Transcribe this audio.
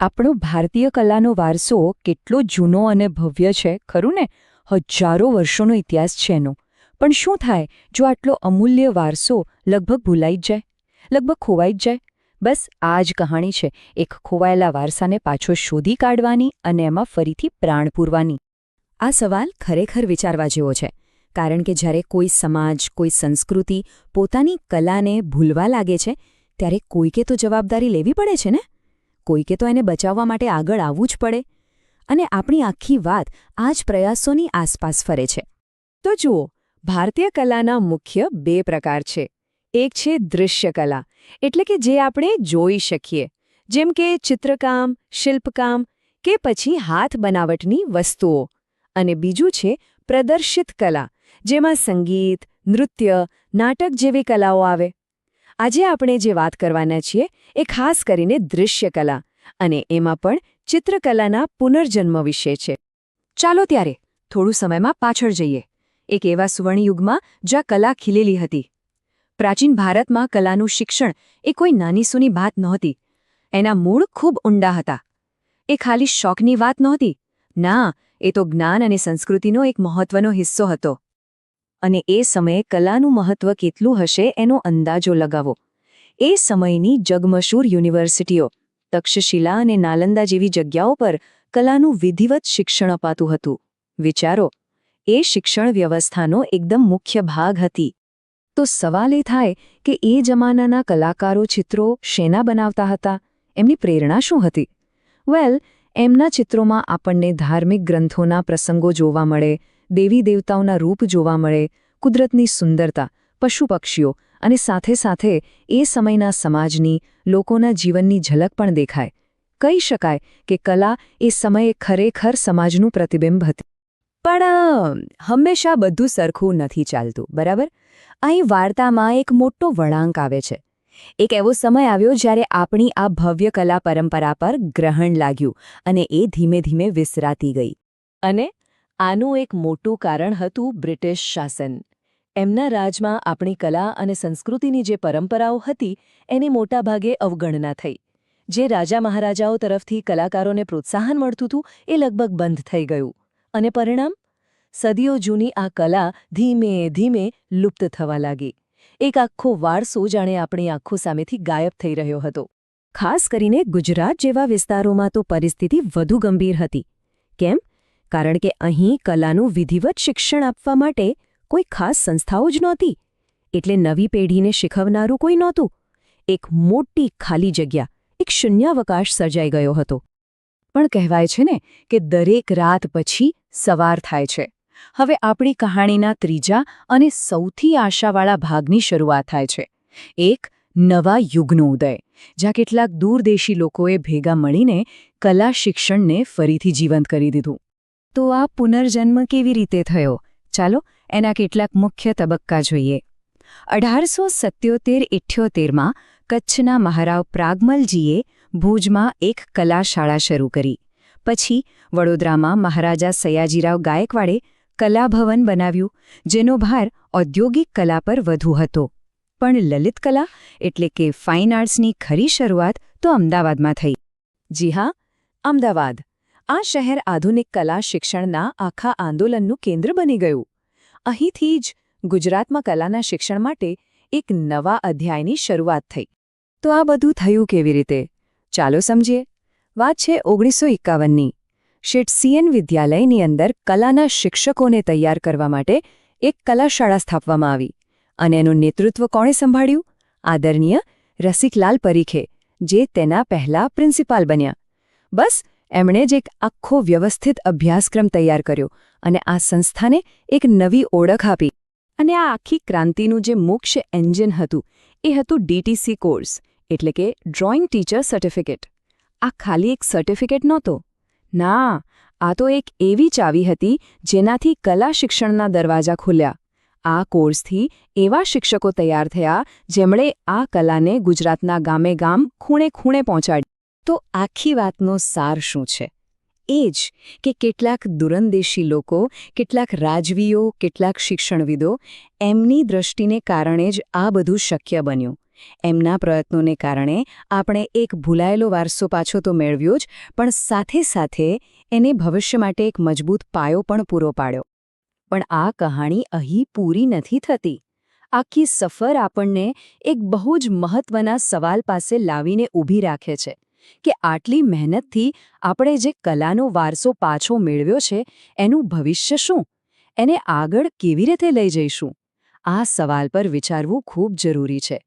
આપણો ભારતીય કલાનો વારસો કેટલો જૂનો અને ભવ્ય છે, ખરું ને? હજારો વર્ષોનો ઇતિહાસ છે એનો. પણ શું થાય જો આટલો અમૂલ્ય વારસો લગભગ ભૂલાઈ જ જાય? લગભગ ખોવાઈ જ જાય? બસ આ જ કહાણી છે. એક ખોવાયેલા વારસાને પાછો શોધી કાઢવાની અને એમાં ફરીથી પ્રાણ પૂરવાની. આ સવાલ ખરેખર વિચારવા જેવો છે. કારણ કે જ્યારે કોઈ સમાજ, કોઈ સંસ્કૃતિ પોતાની કલાને ભૂલવા લાગે છે, ત્યારે કોઈકે તો જવાબદારી લેવી પડે છે ને? કોઈકે તો એને બચાવવા માટે આગળ આવવું જ પડે. અને આપણી આખી વાત આ જ પ્રયાસોની આસપાસ ફરે છે. તો જુઓ, ભારતીય કલાના મુખ્ય બે પ્રકાર છે. એક છે દૃશ્ય કલા, એટલે કે જે આપણે જોઈ શકીએ. જેમ કે ચિત્રકામ, શિલ્પકામ કે પછી હાથ બનાવટની વસ્તુઓ. અને બીજું છે પ્રદર્શિત કલા, જેમાં સંગીત, નૃત્ય, નાટક જેવી કલાઓ આવે. આજે આપણે જે વાત કરવાના છીએ એ ખાસ કરીને દૃશ્ય કલા અને એમાં પણ ચિત્રકલાના પુનર્જન્મ વિશે છે. ચાલો ત્યારે થોડું સમયમાં પાછળ જઈએ. એક એવા સુવર્ણયુગમાં જ્યાં કલા ખીલેલી હતી. પ્રાચીન ભારતમાં કલાનું શિક્ષણ એ કોઈ નાની સૂની વાત નહોતી. એના મૂળ ખૂબ ઊંડા હતા. એ ખાલી શોખની વાત નહોતી. ના, એ તો જ્ઞાન અને સંસ્કૃતિનો એક મહત્વનો હિસ્સો હતો. અને એ સમયે કલાનું મહત્વ કેટલું હશે એનો અંદાજો લગાવો. એ સમયની જગમશૂર યુનિવર્સિટીઓ, તક્ષશિલા અને નાલંદા જેવી જગ્યાઓ પર કલાનું વિધિવત શિક્ષણ અપાતું હતું. વિચારો, એ શિક્ષણ વ્યવસ્થાનો એકદમ મુખ્ય ભાગ હતી. તો સવાલ એ થાય કે એ જમાનાના કલાકારો ચિત્રો શેના બનાવતા હતા? એમની પ્રેરણા શું હતી? વેલ, એમના ચિત્રોમાં આપણને ધાર્મિક ગ્રંથોના પ્રસંગો જોવા મળે દેવી દેવતાઓના રૂપ જોવા મળે, કુદરતની સુંદરતા પશુ પક્ષીઓ અને સાથે સાથે એ સમયના સમાજની, લોકોના જીવનની ઝલક પણ દેખાય. કહી શકાય કે કલા એ સમયે ખરેખર સમાજનું પ્રતિબિંબ હતી. પણ હંમેશા બધું સરખું નથી ચાલતું, બરાબર? અહીં વાર્તામાં એક મોટો વળાંક આવે છે. એક એવો સમય આવ્યો જ્યારે આપણી આ ભવ્ય કલા પરંપરા પર ગ્રહણ લાગ્યું અને એ ધીમે ધીમે વિસરાતી ગઈ. અને આનું એક મોટું કારણ હતું બ્રિટિશ શાસન. એમના રાજમાં આપણી કલા અને સંસ્કૃતિની જે પરંપરાઓ હતી, એની મોટાભાગે અવગણના થઈ. જે રાજા મહારાજાઓ તરફથી કલાકારોને પ્રોત્સાહન મળતું હતું, એ લગભગ બંધ થઈ ગયું. અને પરિણામ? સદીઓ જૂની આ કલા ધીમે ધીમે લુપ્ત થવા લાગી. એક આખો વારસો જાણે આપણી આંખો સામેથી ગાયબ થઈ રહ્યો હતો. ખાસ કરીને ગુજરાત જેવા વિસ્તારોમાં તો પરિસ્થિતિ વધુ ગંભીર હતી. કેમ? કારણ કે અહીં કલાનું વિધિવત શિક્ષણ આપવા માટે કોઈ ખાસ સંસ્થાઓ જ નહોતી. એટલે નવી પેઢીને શીખવનારું કોઈ નહોતું. એક મોટી ખાલી જગ્યા, એક શૂન્યાવકાશ સર્જાઈ ગયો હતો. પણ કહેવાય છે ને કે દરેક રાત પછી સવાર થાય છે. હવે આપણી કહાણીના ત્રીજા અને સૌથી આશાવાળા ભાગની શરૂઆત થાય છે. એક નવા યુગનો ઉદય, જ્યાં કેટલાક દૂરદેશી લોકોએ ભેગા મળીને કલા શિક્ષણને ફરીથી જીવંત કરી દીધું. તો આ પુનર્જન્મ કેવી રીતે થયો? ચાલો એના કેટલાક મુખ્ય તબક્કા જોઈએ. અઢારસો સત્યોતેર ઇઠ્યોતેરમાં કચ્છના મહારાવ પ્રાગમલજીએ ભુજમાં એક કલાશાળા શરૂ કરી. પછી વડોદરામાં મહારાજા સયાજીરાવ ગાયકવાડે કલાભવન બનાવ્યું, જેનો ભાર ઔદ્યોગિક કલા પર વધુ હતો. પણ લલિત કલા એટલે કે ફાઇન આર્ટ્સની ખરી શરૂઆત તો અમદાવાદમાં થઈ. જી હા, અમદાવાદ. આ શહેર આધુનિક કલા શિક્ષણના આખા આંદોલનનું કેન્દ્ર બની ગયું. અહીંથી જ ગુજરાતમાં કલાના શિક્ષણ માટે એક નવા અધ્યાયની શરૂઆત થઈ. તો આ બધું થયું કેવી રીતે? ચાલો સમજીએ. વાત છે ઓગણીસો એકાવનની. શેઠસીએન વિદ્યાલયની અંદર કલાના શિક્ષકોને તૈયાર કરવા માટે એક કલાશાળા સ્થાપવામાં આવી અને એનું નેતૃત્વ કોણે સંભાળ્યું? આદરણીય રસિકલાલ પરીખે, જે તેના પહેલા પ્રિન્સિપાલ બન્યા. બસ એમણે જ એક આખો વ્યવસ્થિત અભ્યાસક્રમ તૈયાર કર્યો અને આ સંસ્થાને એક નવી ઓળખ આપી. અને આ આખી ક્રાંતિનું જે મુખ્ય એન્જિન હતું, એ હતું ડીટીસી કોર્સ, એટલે કે ડ્રોઈંગ ટીચર સર્ટિફિકેટ. આ ખાલી એક સર્ટિફિકેટ નહોતો. ના, આ તો એક એવી ચાવી હતી જેનાથી કલા શિક્ષણના દરવાજા ખુલ્યા. આ કોર્સથી એવા શિક્ષકો તૈયાર થયા જેમણે આ કલાને ગુજરાતના ગામે ગામ ખૂણે ખૂણે પહોંચાડી. તો આખી વાતનો સાર શું છે? એ જ કે કેટલાક દુરંદેશી લોકો, કેટલાક રાજવીઓ, કેટલાક શિક્ષણવિદો એમની દ્રષ્ટિને કારણે જ આ બધું શક્ય બન્યું. એમના પ્રયત્નોને કારણે આપણે એક ભૂલાયેલો વારસો પાછો તો મેળવ્યો જ, પણ સાથે સાથે એને ભવિષ્ય માટે એક મજબૂત પાયો પણ પૂરો પાડ્યો. પણ આ કહાણી અહીં પૂરી નથી થતી. આખી સફર આપણને એક બહુ જ મહત્વના સવાલ પાસે લાવીને ઊભી રાખે છે. કે આટલી મહેનતથી આપણે જે કલાનો વારસો પાછો મેળવ્યો છે, એનું ભવિષ્ય શું? એને આગળ કેવી રીતે લઈ જઈશું? આ સવાલ પર વિચારવું ખૂબ જરૂરી છે.